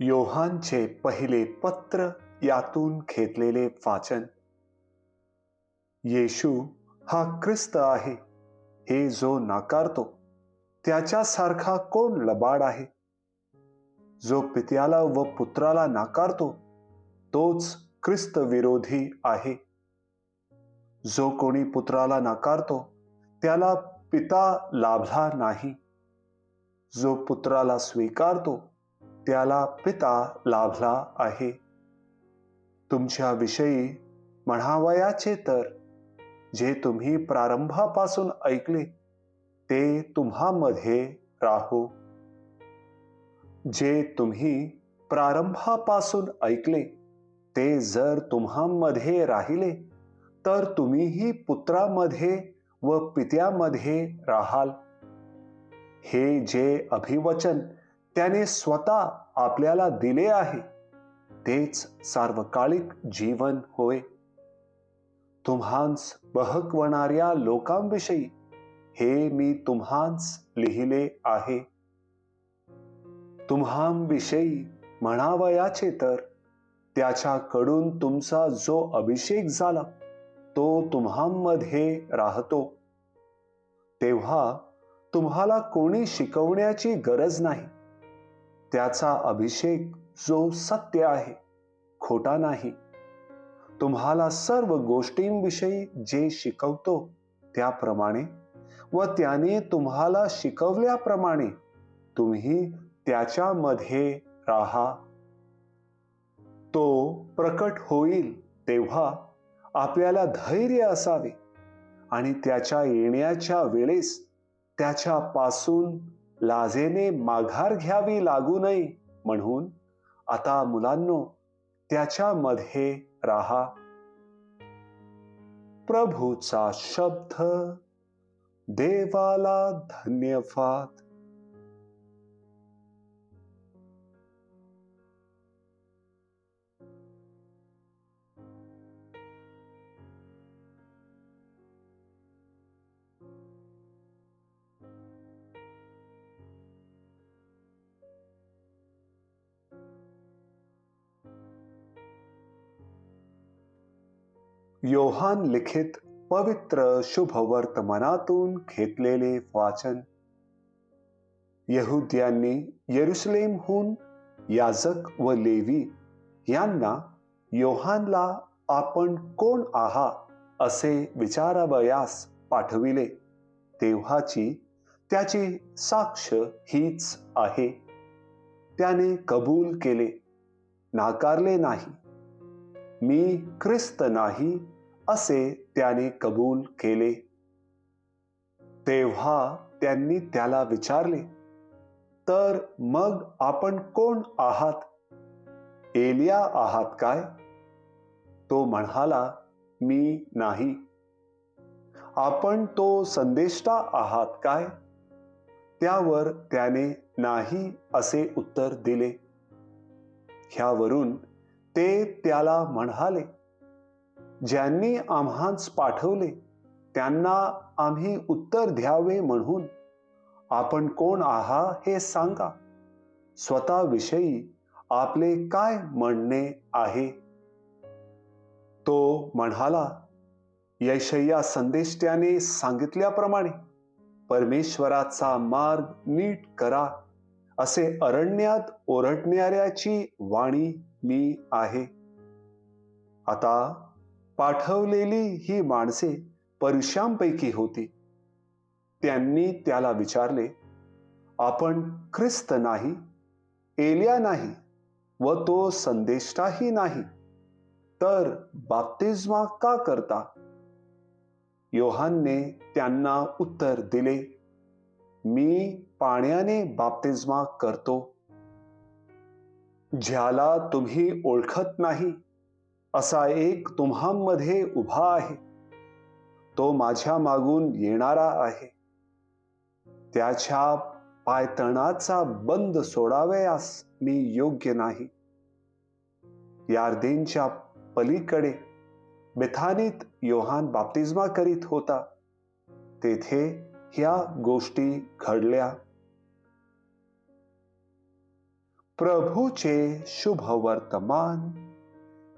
योहानचे पहिले पत्र यातून घेतलेले वाचन. येशू हा ख्रिस्त आहे. हे जो नाकारतो त्याच्यासारखा कोण लबाड आहे? जो पित्याला व पुत्राला नाकारतो तोच ख्रिस्त विरोधी आहे. जो कोणी पुत्राला नाकारतो त्याला पिता लाभला नाही. जो पुत्राला स्वीकारतो त्याला पिता लाभला आहे. तुमच्या विषयी म्हणावयाचे तर जे तुम्ही प्रारंभापासून ऐकले ते तुम्हामध्ये राहो. जे तुम्ही प्रारंभापासून ऐकले ते जर तुम्हामध्ये राहिले तर तुम्हीही पुत्रामध्ये व पित्यामध्ये राहाल. हे जे अभिवचन त्याने स्वतः आपल्याला दिले आहे. तेच सार्वकालिक जीवन होय. तुम्हांस बहकवणाऱ्या लोकांविषयी हे मी तुम्हांस लिहिले आहे. तुम्हांविषयी म्हणावयाचे तर त्याच्याकडून तुमचा जो अभिषेक झाला तो तुम्हांमध्ये राहतो. तेव्हा तुम्हाला कोणी शिकवण्याची गरज नाही. त्याचा अभिषेक जो सत्य आहे खोटा नाही. तुम्हाला सर्व गोष्टींविषयी जे शिकवतो त्याप्रमाणे व त्याने तुम्हाला शिकवल्याप्रमाणे तुम्ही त्याच्यामध्ये राहा. तो प्रकट होईल तेव्हा आपल्याला धैर्य असावे आणि त्याच्या येण्याच्या वेळेस त्याच्यापासून लाजेने माघार घ्यावी लागू नये म्हणून आता मुलांनो त्याच्यामध्ये राहा. प्रभूचा शब्द देवाला धन्यवाद. योहान लिखित पवित्र शुभ वर्तमानातून घेतलेले वाचन. यहुद्यांनी येरुसलेमहून याजक व लेवी यांना योहानला आपण कोण आहात असे विचारावयास पाठविले. तेव्हाची त्याची साक्ष हीच आहे. त्याने कबूल केले. नाकारले नाही. मी ख्रिस्त नाही असे त्याने कबूल केले. तेव्हा त्यांनी त्याला विचारले तर मग आपण कोण आहात? एलिया आहात काय? तो म्हणाला मी नाही. आपण तो संदेष्टा आहात काय? त्यावर त्याने नाही असे उत्तर दिले. ह्यावरून ते त्याला म्हणाले ज्यांनी आम्हाच पाठवले त्यांना आम्ही उत्तर द्यावे म्हणून. आपण कोण आहा हे सांगा. स्वतःविषयी आपले काय म्हणणे आहे? तो म्हणाला यशय्या संदेष्ट्याने सांगितल्याप्रमाणे परमेश्वराचा मार्ग नीट करा असे अरण्यात ओरडणाऱ्याची वाणी मी आहे. आता पाठवलेली ही माणसे परुषांपैकी होती. त्यांनी त्याला विचारले आपण ख्रिस्त नाही एलिया नाही व तो संदेष्टाही नाही तर बाप्तिस्मा का करता? योहानने त्यांना उत्तर दिले मी पाण्याने बाप्तिस्मा करतो. ज्याला तुम्ही ओळखत नाही असा एक तुम्हामध्ये उभा आहे. तो माझ्या मागून येणारा आहे. त्याच्या पायतणाचा बंद सोडावयास मी योग्य नाही. यार्देनच्या पलीकडे बेथानीत योहान बाप्तिस्मा करीत होता. तेथे ह्या गोष्टी घडल्या. प्रभूचे शुभ वर्तमान